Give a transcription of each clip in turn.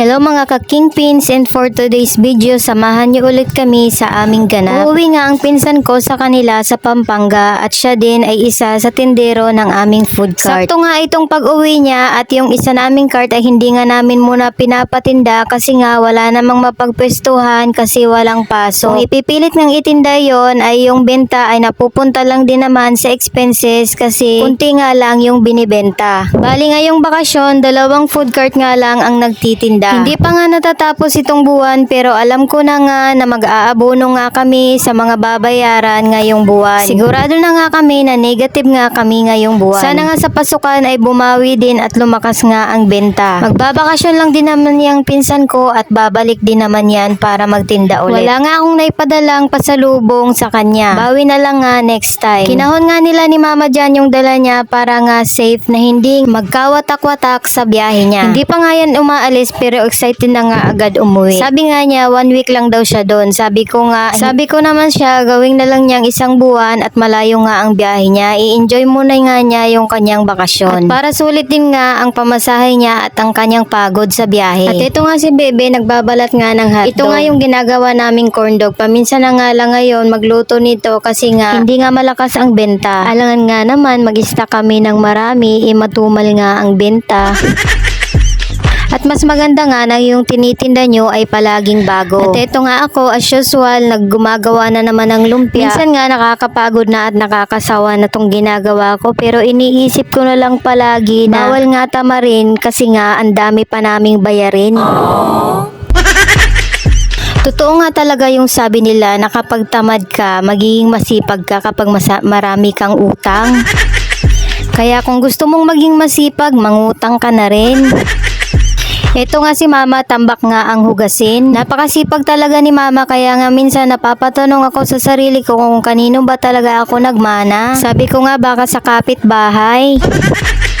Hello mga ka-kingpins and for today's video, samahan niyo ulit kami sa aming ganap. Uuwi nga ang pinsan ko sa kanila sa Pampanga at siya din ay isa sa tindero ng aming food cart. Sakto nga itong pag-uwi niya at yung isa naming cart ay hindi nga namin muna pinapatinda kasi nga wala namang mapagpwestuhan kasi walang pasok. Kung ipipilit ng itinda yon ay yung benta ay napupunta lang din naman sa expenses kasi kunti nga lang yung binibenta. Bali ngayong bakasyon, dalawang food cart nga lang ang nagtitinda. Hindi pa nga natatapos itong buwan pero alam ko na nga na mag-aabono nga kami sa mga babayaran ngayong buwan. Sigurado na nga kami na negative nga kami ngayong buwan. Sana nga sa pasukan ay bumawi din at lumakas nga ang benta. Magbabakasyon lang din naman yung pinsan ko at babalik din naman yan para magtinda ulit. Wala nga akong naipadalang pasalubong sa kanya. Bawi na lang nga next time. Kinahon nga nila ni mama dyan yung dala niya para nga safe na hindi magkawatak-watak sa biyahe niya. Hindi pa nga yan umaalis pero excited na nga agad umuwi. Sabi nga niya one week lang daw siya doon. Sabi ko nga, sabi ko naman siya gawing na lang niyang isang buwan at malayo nga ang biyahe niya. I-enjoy muna nga niya yung kanyang bakasyon. At para sulit din nga ang pamasahe niya at ang kanyang pagod sa biyahe. At ito nga si Bebe nagbabalat nga ng hotdog. Ito nga yung ginagawa naming corn dog. Paminsan na nga lang ngayon magluto nito kasi nga hindi nga malakas ang benta. Alangan nga naman mag-ista kami ng marami, eh matumal nga ang benta. At mas maganda nga na yung tinitinda nyo ay palaging bago. At ito nga ako, as usual, naggumagawa na naman ng lumpia. Minsan nga nakakapagod na at nakakasawa na tong ginagawa ko. Pero iniisip ko na lang palagi na bawal nga tamarin kasi nga ang dami pa naming bayarin. Totoo nga talaga yung sabi nila na kapag tamad ka, magiging masipag ka kapag masa- marami kang utang. Kaya kung gusto mong maging masipag, mangutang ka na rin. Ito nga si mama, tambak nga ang hugasin. Napakasipag talaga ni mama kaya nga minsan napapatanong ako sa sarili ko kung kanino ba talaga ako nagmana. Sabi ko nga baka sa kapitbahay.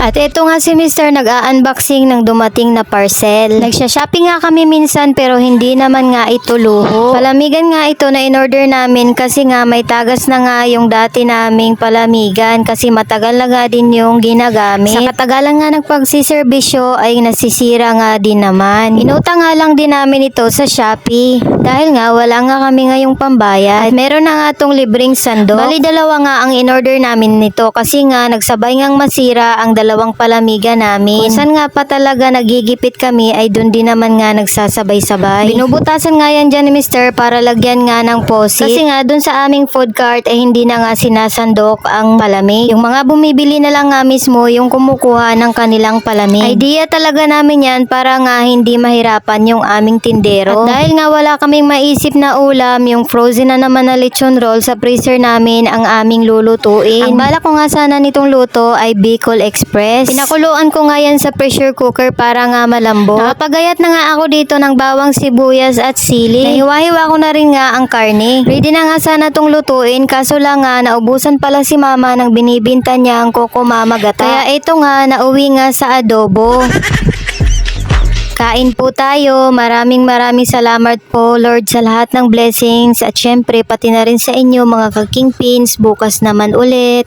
At ito nga si Mr. nag-a-unboxing ng dumating na parcel. Nagsha-shopping nga kami minsan pero hindi naman nga ito luho. Palamigan nga ito na in-order namin kasi nga may tagas na nga yung dati naming palamigan kasi matagal na nga din yung ginagamit. Sa katagalan nga nagpagsiservisyo ay nasisira nga din naman. Inutang nga lang din namin ito sa Shopee dahil nga wala nga kami ngayong pambayad. At meron na nga tong libreng sandok. Bali dalawa nga ang in-order namin nito kasi nga nagsabay ngang masira ang dalawang palamiga namin. Kung saan nga pa talaga nagigipit kami ay doon din naman nga nagsasabay-sabay. Binubutasan nga yan dyan ni Mr. para lagyan nga ng posit. Kasi nga doon sa aming food cart ay hindi na nga sinasandok ang palamig. Yung mga bumibili na lang nga mismo yung kumukuha ng kanilang palamig. Idea talaga namin yan para nga hindi mahirapan yung aming tindero. At dahil nga wala kaming maisip na ulam, yung frozen na naman na lechon roll sa freezer namin ang aming lulutuin. Ang bala ko nga sana nitong luto ay Bicol Express. Pinakuluan ko nga yan sa pressure cooker para nga malambot. Nakapagayat na nga ako dito ng bawang sibuyas at sili. Nahiwa-hiwa ko na rin nga ang karne. Ready na nga sana tong lutuin kaso lang nga naubusan pala si mama ng binibinta niya ang koko mama gata. Kaya ito nga nauwi nga sa adobo. Kain po tayo. Maraming maraming salamat po Lord sa lahat ng blessings at syempre pati na rin sa inyo mga ka-kingpins bukas naman ulit.